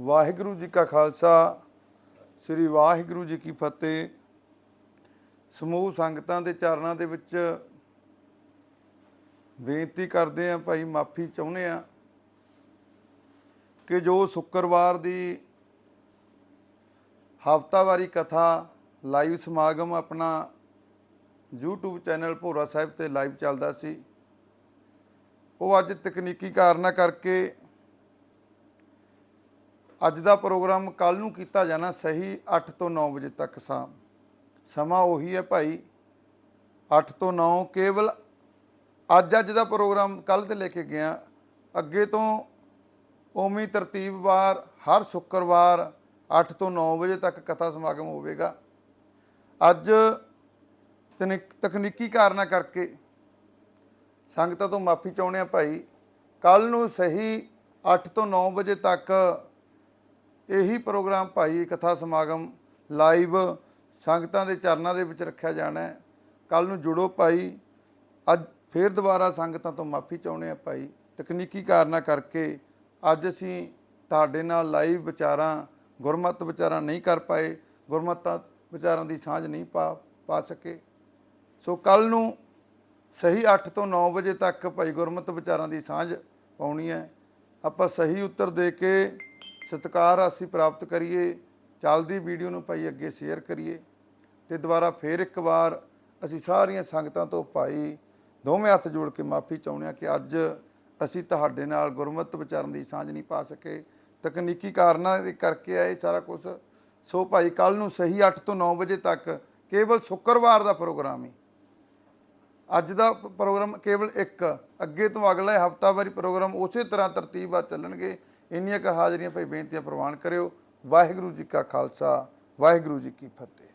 ਵਾਹਿਗੁਰੂ ਜੀ ਕਾ ਖਾਲਸਾ, ਸ੍ਰੀ ਵਾਹਿਗੁਰੂ ਜੀ ਕੀ ਫਤਿਹ। ਸਮੂਹ ਸੰਗਤਾਂ ਦੇ ਚਰਨਾਂ ਦੇ ਵਿੱਚ ਬੇਨਤੀ ਕਰਦੇ ਆ ਭਾਈ ਮਾਫੀ ਚਾਹੁੰਦੇ ਆ ਕਿ ਜੋ ਸ਼ੁੱਕਰਵਾਰ ਦੀ ਹਫਤਾਵਾਰੀ ਕਥਾ, ਲਾਈਵ ਸਮਾਗਮ ਆਪਣਾ YouTube ਚੈਨਲ ਭੋਰਾ ਸਾਹਿਬ ਤੇ ਲਾਈਵ ਚੱਲਦਾ ਸੀ, ਉਹ ਅੱਜ ਤਕਨੀਕੀ ਕਾਰਨਾਂ ਕਰਕੇ ਅੱਜ ਦਾ ਪ੍ਰੋਗਰਾਮ ਕੱਲ ਨੂੰ ਕੀਤਾ ਜਾਣਾ ਸਹੀ 8 ਤੋਂ 9 ਵਜੇ ਤੱਕ ਸਾ ਸਮਾਂ ਉਹੀ ਹੈ ਭਾਈ 8 ਤੋਂ 9 ਕੇਵਲ ਅੱਜ ਅੱਜ ਦਾ ਪ੍ਰੋਗਰਾਮ ਕੱਲ ਤੇ ਲੈ ਕੇ ਗਿਆ। ਅੱਗੇ ਤੋਂ ਉਮੀ ਤਰਤੀਬਵਾਰ ਹਰ ਸ਼ੁੱਕਰਵਾਰ 8 ਤੋਂ 9 ਵਜੇ ਤੱਕ ਕਥਾ ਸਮਾਗਮ ਹੋਵੇਗਾ। ਅੱਜ ਤਨਿਕ- ਤਕਨੀਕੀ ਕਾਰਨਾਂ ਕਰਕੇ ਸੰਗਤਾਂ ਤੋਂ ਮਾਫੀ ਚਾਹੁੰਦੇ ਆ ਭਾਈ ਕੱਲ ਨੂੰ ਸਹੀ 8 ਤੋਂ 9 ਵਜੇ ਤੱਕ ਇਹੀ ਪ੍ਰੋਗਰਾਮ ਭਾਈ ਕਥਾ ਸਮਾਗਮ ਲਾਈਵ ਸੰਗਤਾਂ ਦੇ ਚਰਨਾਂ ਦੇ ਵਿੱਚ ਰੱਖਿਆ ਜਾਣਾ ਹੈ। ਕੱਲ ਨੂੰ ਜੁੜੋ ਭਾਈ। ਅੱਜ ਫੇਰ ਦੁਬਾਰਾ ਸੰਗਤਾਂ ਤੋਂ ਮਾਫੀ ਚਾਹੁੰਦੇ ਆ ਭਾਈ। ਤਕਨੀਕੀ ਕਾਰਨਾਂ ਕਰਕੇ ਅੱਜ ਅਸੀਂ ਤੁਹਾਡੇ ਨਾਲ ਲਾਈਵ ਵਿਚਾਰਾਂ, ਗੁਰਮਤ ਵਿਚਾਰਾਂ ਨਹੀਂ ਕਰ ਪਾਏ। ਗੁਰਮਤਾਂ ਵਿਚਾਰਾਂ ਦੀ ਸਾਂਝ ਨਹੀਂ ਪਾ ਪਾ ਸਕੇ। ਸੋ ਕੱਲ ਨੂੰ ਸਹੀ 8 ਤੋਂ 9 ਵਜੇ ਤੱਕ ਭਾਈ ਗੁਰਮਤ ਵਿਚਾਰਾਂ ਦੀ ਸਾਂਝ ਪਾਉਣੀ ਹੈ। ਆਪਾਂ ਸਹੀ ਉੱਤਰ ਦੇ ਕੇ ਸਤਿਕਾਰ ਅਸੀਂ ਪ੍ਰਾਪਤ ਕਰੀਏ, ਚੱਲਦੀ ਵੀਡੀਓ ਨੂੰ ਭਾਈ ਅੱਗੇ ਸ਼ੇਅਰ ਕਰੀਏ ਤੇ ਦੁਬਾਰਾ ਫੇਰ ਇੱਕ ਵਾਰ ਅਸੀਂ ਸਾਰੀਆਂ ਸੰਗਤਾਂ ਤੋਂ ਭਾਈ ਦੋਵੇਂ ਹੱਥ ਜੋੜ ਕੇ ਮਾਫੀ ਚਾਹੁੰਦੇ ਹਾਂ ਕਿ ਅੱਜ ਅਸੀਂ ਤੁਹਾਡੇ ਨਾਲ ਗੁਰਮਤ ਵਿਚਾਰਨ ਦੀ ਸਾਂਝ ਨਹੀਂ ਪਾ ਸਕੇ। ਤਕਨੀਕੀ ਕਾਰਨਾਂ ਦੇ ਕਰਕੇ ਆਏ ਸਾਰਾ ਕੁਝ ਸੋ ਭਾਈ ਕੱਲ ਨੂੰ ਸਹੀ 8 ਤੋਂ 9 ਵਜੇ ਤੱਕ ਕੇਵਲ ਸ਼ੁੱਕਰਵਾਰ ਦਾ ਪ੍ਰੋਗਰਾਮ ਹੀ। ਅੱਜ ਦਾ ਪ੍ਰੋਗਰਾਮ ਕੇਵਲ ਇੱਕ। ਅੱਗੇ ਤੋਂ ਅਗਲਾ ਹਫਤਾਵਾਰੀ ਪ੍ਰੋਗਰਾਮ ਉਸੇ ਤਰ੍ਹਾਂ ਤਰਤੀਬਵਾਰ ਚੱਲਣਗੇ। ਇੰਨੀਆਂ ਕੁ ਹਾਜ਼ਰੀਆਂ ਭਾਈ ਬੇਨਤੀਆਂ ਪ੍ਰਵਾਨ ਕਰਿਓ। ਵਾਹਿਗੁਰੂ ਜੀ ਕਾ ਖਾਲਸਾ, ਵਾਹਿਗੁਰੂ ਜੀ ਕੀ ਫਤਿਹ।